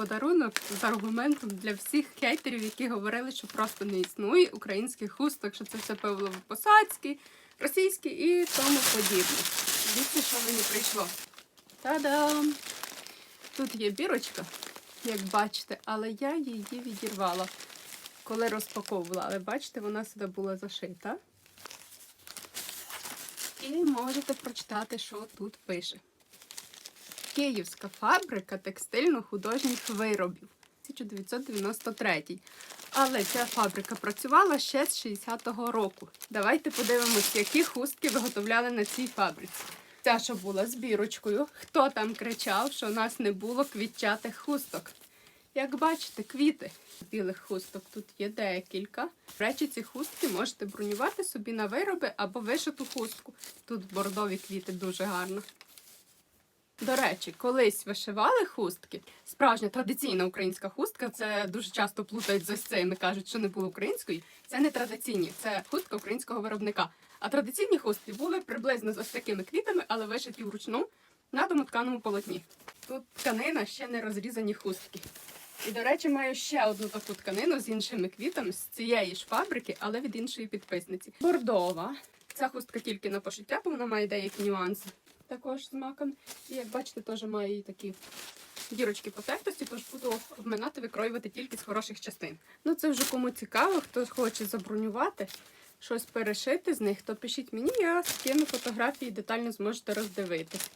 подарунок з аргументом для всіх хейтерів, які говорили, що просто не існує українських хусток, що це все павлово-посадські, російські і тому подібне. Дивіться, що мені прийшло. Та-дам! Тут є бірочка, як бачите, але я її відірвала, коли розпаковувала. Але бачите, вона сюди була зашита. І можете прочитати, що тут пише. Київська фабрика текстильно-художніх виробів 1993. Але ця фабрика працювала ще з 60-го року. Давайте подивимось, які хустки виготовляли на цій фабриці. Ця, що була бірочкою, хто там кричав, що у нас не було квітчатих хусток. Як бачите, квіти білих хусток тут є декілька. Речі, ці хустки можете бронювати собі на вироби або вишиту хустку. Тут бордові квіти дуже гарно. До речі, колись вишивали хустки. Справжня традиційна українська хустка. Це дуже часто плутають з ось цими, кажуть, що не було української. Це не традиційні, це хустка українського виробника. А традиційні хустки були приблизно з ось такими квітами, але вишиті вручну на домотканому полотні. Тут тканина ще не розрізані хустки. І, до речі, маю ще одну таку тканину з іншими квітами з цієї ж фабрики, але від іншої підписниці. Бордова. Ця хустка тільки на пошиття, бо вона має деякі нюанси. Також з маком. І як бачите, теж має і такі дірочки потертості, тож буду обминати, викроювати тільки з хороших частин. Ну це вже кому цікаво, хто хоче забронювати, щось перешити з них, то пишіть мені, я скину фотографії, детально зможете роздивитись.